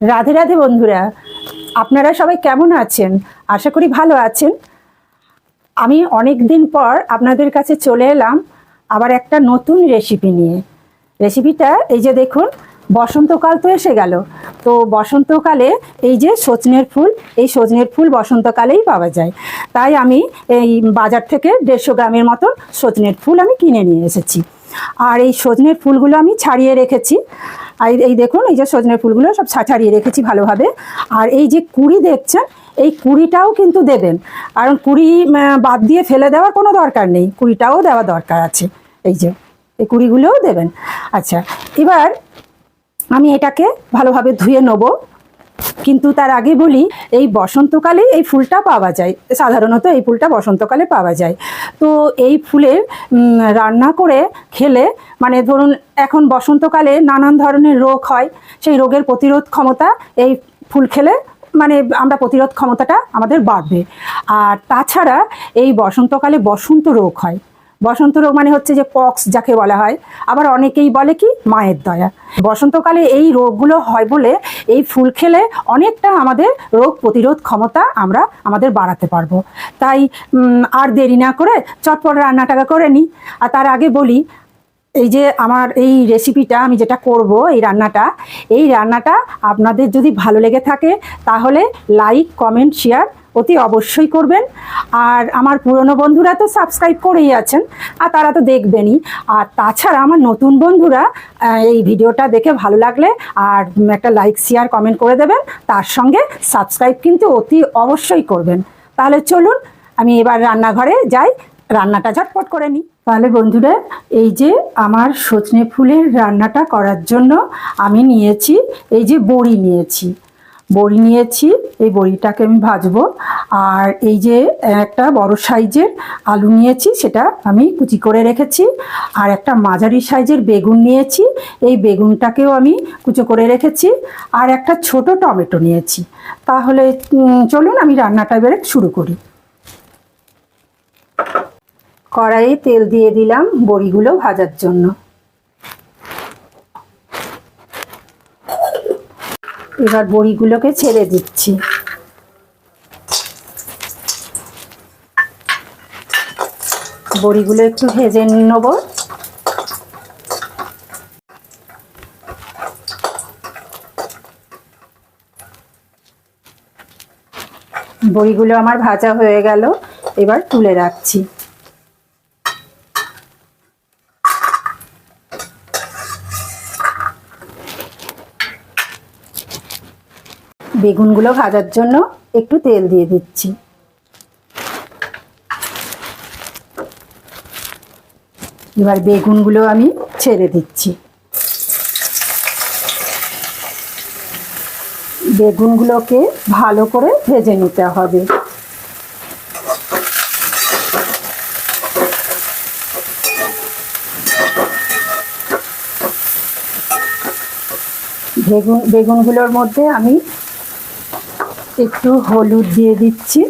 রাধে রাধে বন্ধুরা, আপনারা সবাই কেমন আছেন? আশা করি ভালো আছেন। আমি অনেক দিন পর আপনাদের কাছে চলে এলাম আবার একটা নতুন রেসিপি নিয়ে। রেসিপিটা এই যে দেখুন, বসন্তকাল তো এসে গেল। তো বসন্তকালে এই যে সজনের ফুল, এই সজনের ফুল বসন্তকালেই পাওয়া যায়। তাই আমি এই বাজার থেকে দেড়শো গ্রামের মতন সজনের ফুল আমি কিনে নিয়ে এসেছি। আর এই সজনের ফুলগুলো আমি ছাড়িয়ে রেখেছি। আর এই দেখুন, এই যে সজনের ফুলগুলো সব ছাড়িয়ে রেখেছি ভালোভাবে। আর এই যে কুড়ি দেখছেন, এই কুড়িটাও কিন্তু দেবেন। কারণ কুড়ি বাদ দিয়ে ফেলে দেওয়ার কোনো দরকার নেই। কুড়িটাও দেওয়া দরকার আছে। এই যে, এই কুড়িগুলোও দেবেন। আচ্ছা এবার আমি এটাকে ভালোভাবে ধুয়ে নেব। কিন্তু তার আগে বলি, এই বসন্তকালে এই ফুলটা পাওয়া যায়। সাধারণত এই ফুলটা বসন্তকালে পাওয়া যায়। তো এই ফুলের রান্না করে খেলে মানে ধরুন এখন বসন্তকালে নানান ধরনের রোগ হয়, সেই রোগের প্রতিরোধ ক্ষমতা এই ফুল খেলে মানে আমরা প্রতিরোধ ক্ষমতাটা আমাদের বাড়বে। আর তাছাড়া এই বসন্তকালে বসন্ত রোগ হয়। বসন্ত রোগ মানে হচ্ছে যে পক্স যাকে বলা হয়। আবার অনেকেই বলে কি মায়ের দয়া। বসন্তকালে এই রোগগুলো হয় বলে এই ফুল খেলে অনেকটা আমাদের রোগ প্রতিরোধ ক্ষমতা আমরা আমাদের বাড়াতে পারব। তাই আর দেরি না করে চটপট রান্নাটাকা করে নিই। আর তার আগে বলি, এই যে আমার এই রেসিপিটা আমি যেটা করব, এই রান্নাটা এই রান্নাটা আপনাদের যদি ভালো লেগে থাকে তাহলে লাইক, কমেন্ট, শেয়ার অতি অবশ্যই করবেন। আর আমার পুরনো বন্ধুরা তো সাবস্ক্রাইব করেই আছেন, আর তারা তো দেখবেনই। আর তাছাড়া আমার নতুন বন্ধুরা এই ভিডিওটা দেখে ভালো লাগলে আর একটা লাইক শেয়ার কমেন্ট করে দেবেন। তার সঙ্গে সাবস্ক্রাইব কিন্তু অতি অবশ্যই করবেন। তাহলে চলুন, আমি এবার রান্নাঘরে যাই। রান্নাটা ঝটপট করে নিই। তাহলে বন্ধুরা, এই যে আমার সজনে ফুলের রান্নাটা করার জন্য আমি নিয়েছি, এই যে বড়ি নিয়েছি। বড়ি নিয়েছি, এই বড়িটাকে আমি ভাজবো। আর এই যে একটা বড় সাইজের আলু নিয়েছি, সেটা আমি কুচি করে রেখেছি। আর একটা মাঝারি সাইজের বেগুন নিয়েছি, এই বেগুনটাকেও আমি কুচো করে রেখেছি। আর একটা ছোট টমেটো নিয়েছি। তাহলে চলুন আমি রান্নাটা এবারে শুরু করি। কড়াইয়ে তেল দিয়ে দিলাম বড়িগুলো ভাজার জন্য। এবার বড়িগুলোকে ছেড়ে দিচ্ছি। বড়িগুলো একটু ভেজে নেব। বড়িগুলো আমার ভাজা হয়ে গেল, এবার তুলে রাখছি। বেগুনগুলো ভাজার জন্য একটু তেল দিয়ে দিচ্ছি। এবার বেগুনগুলো আমি ছেড়ে দিচ্ছি। বেগুনগুলোকে ভালো করে ভেজে নিতে হবে। বেগুন, বেগুনগুলোর মধ্যে আমি একটু হলুদ দিয়ে দিচ্ছি।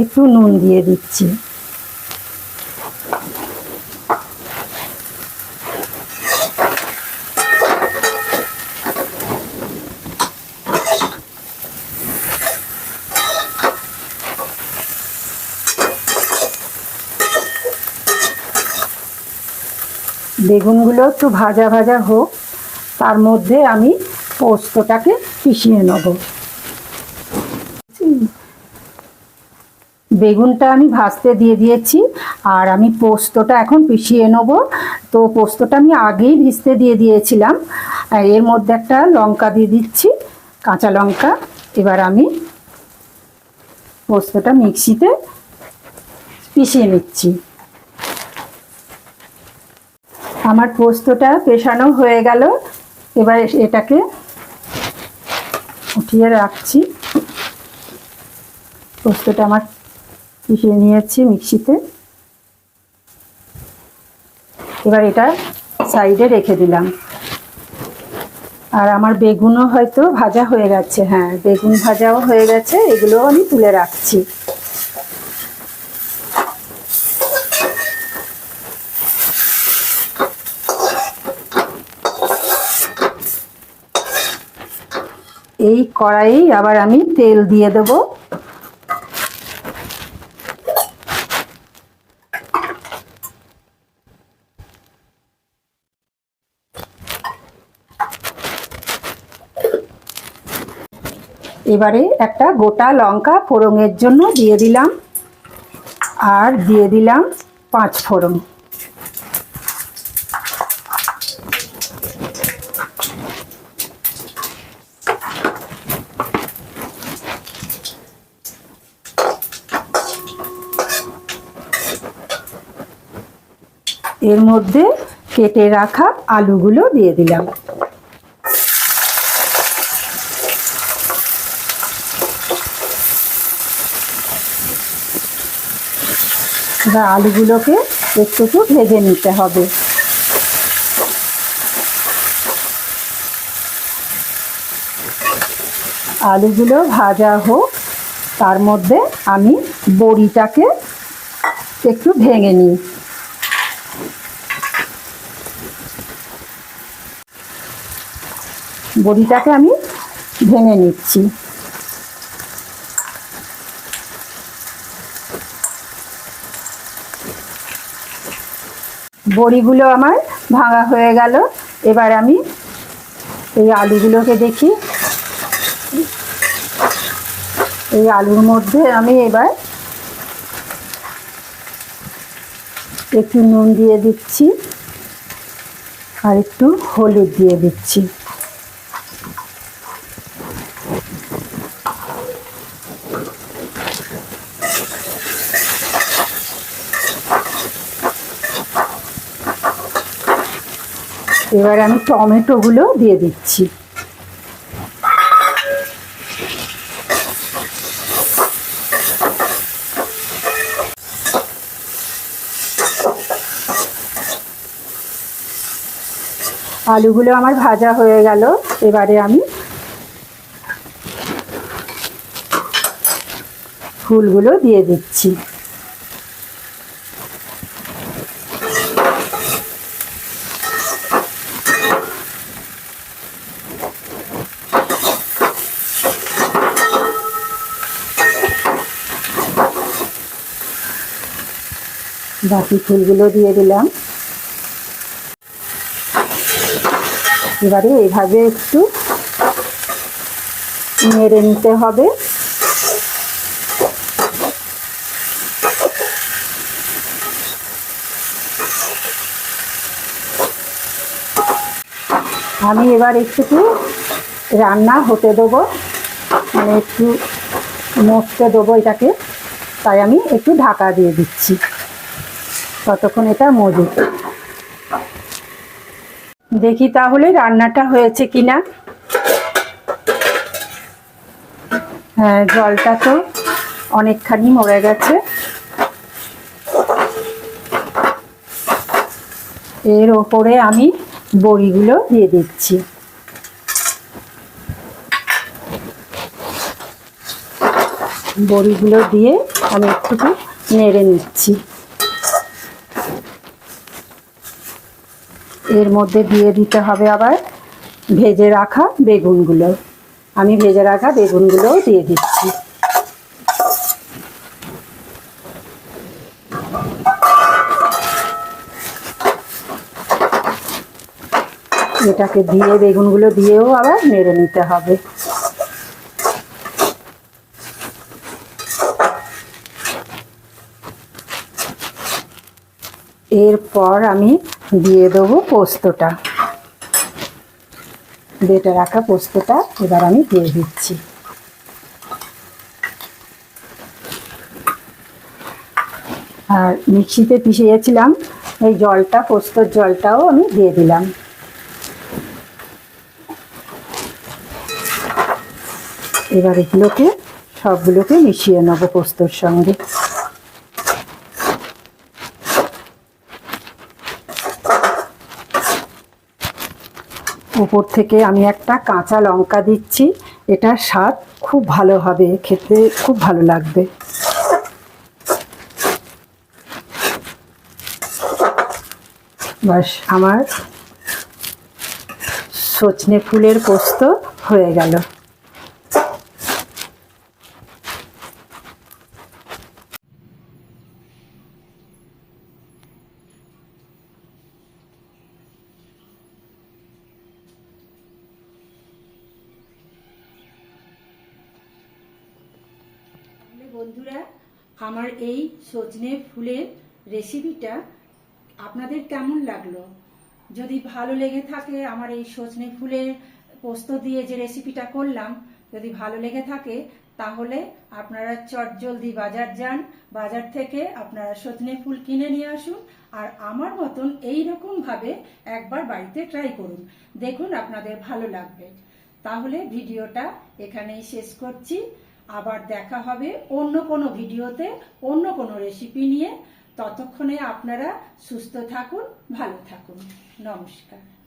একটু নুন দিয়ে দিচ্ছি। বেগুনগুলো একটু ভাজা ভাজা হোক। তার মধ্যে আমি পোস্তটাকে পিষিয়ে নেব। বেগুনটা আমি ভাজতে দিয়ে দিয়েছি আর আমি পোস্তটা এখন পিষিয়ে নেব। তো পোস্তটা আমি আগেই ভিজতে দিয়ে দিয়েছিলাম। এর মধ্যে একটা লঙ্কা দিয়ে দিচ্ছি, কাঁচা লঙ্কা। এবার আমি পোস্তটা মিক্সিতে পিষিয়ে নিচ্ছি। আমার পোস্তটা পেশানো হয়ে গেল। এবার এটাকে উঠিয়ে রাখছি। পোস্তটা আমার পিষিয়ে নিয়েছি মিক্সিতে। এবার এটা সাইডে রেখে দিলাম। আর আমার বেগুনও হয়তো ভাজা হয়ে গেছে হ্যাঁ বেগুন ভাজাও হয়ে গেছে, এগুলোও আমি তুলে রাখছি। এই কড়াইয়েই আবার আমি তেল দিয়ে দেবো। এবারে একটা গোটা লঙ্কা ফোড়নের জন্য দিয়ে দিলাম। আর দিয়ে দিলাম পাঁচ ফোড়ন। এর মধ্যে কেটে রাখা আলুগুলো দিয়ে দিলাম। এবার আলুগুলোকে একটু একটু ভেজে নিতে হবে। আলুগুলো ভাজা হোক, তার মধ্যে আমি বড়িটাকে একটু ভেঙে নিই। বড়িটাকে আমি ভেঙে নিচ্ছি। বড়িগুলো আমার ভাঙা হয়ে গেল। এবার আমি এই আলুগুলোকে দেখি। এই আলুর মধ্যে আমি এবার একটু নুন দিয়ে দিচ্ছি আর একটু হলুদ দিয়ে দিচ্ছি। এবার আমি টমেটোগুলো দিয়ে দিচ্ছি। আলুগুলো আমার ভাজা হয়ে গেল, এবারে আমি ফুলগুলো দিয়ে দিচ্ছি। বাকি ফুলগুলো দিয়ে দিলাম। এবারে এইভাবে একটু নেড়ে নিতে হবে। আমি এবার একটু রান্না হতে দেবো। মানে একটু মরতে দেবো এটাকে। তাই আমি একটু ঢাকা দিয়ে দিচ্ছি। ততক্ষণ এটা মজুদ দেখি তাহলে রান্নাটা হয়েছে কিনা। হ্যাঁ জলটা তো অনেকখানি মরে গেছে। এর ওপরে আমি বড়িগুলো দিয়ে দিচ্ছি। বড়িগুলো দিয়ে আমি একটু নেড়ে নিচ্ছি। এর মধ্যে দিয়ে দিতে হবে আবার ভেজে রাখা বেগুনগুলো। আমি ভেজে রাখা বেগুনগুলোও দিয়ে দিচ্ছি। এটাকে দিয়ে বেগুনগুলো দিয়েও আবার নেড়ে নিতে হবে। এরপর আমি দিয়ে দেবো পোস্তটা। বেটে রাখা পোস্তটা এবার আমি দিয়ে দিচ্ছি। আর মিক্সিতে পিষিয়েছিলাম এই জলটা, পোস্তর জলটাও আমি দিয়ে দিলাম। এবার এগুলোকে সবগুলোকে মিশিয়ে নেব পোস্তর সঙ্গে। উপর থেকে আমি একটা কাঁচা লঙ্কা দিচ্ছি। এটার স্বাদ খুব ভালো হবে, খেতে খুব ভালো লাগবে। বাস, আমার সজনে ফুলের পোস্ত হয়ে গেল। বন্ধুরা, আমার এই সজনে ফুলের রেসিপিটা আপনাদের কেমন লাগল? যদি ভালো লেগে থাকে আমার এই সজনে ফুলের পোস্ত দিয়ে যে রেসিপিটা করলাম, যদি ভালো লেগে থাকে, তাহলে আপনারা চট জলদি বাজার যান। বাজার থেকে আপনারা সজনে ফুল কিনে নিয়ে আসুন আর আমার মতন এই ভাবে একবার বাড়িতে ট্রাই করুন। দেখুন আপনাদের ভালো লাগবে। তাহলে ভিডিওটা এখানেই শেষ করছি। আবার দেখা হবে অন্য কোনো ভিডিওতে, অন্য কোনো রেসিপি নিয়ে। ততক্ষণে আপনারা সুস্থ থাকুন, ভালো থাকুন। নমস্কার।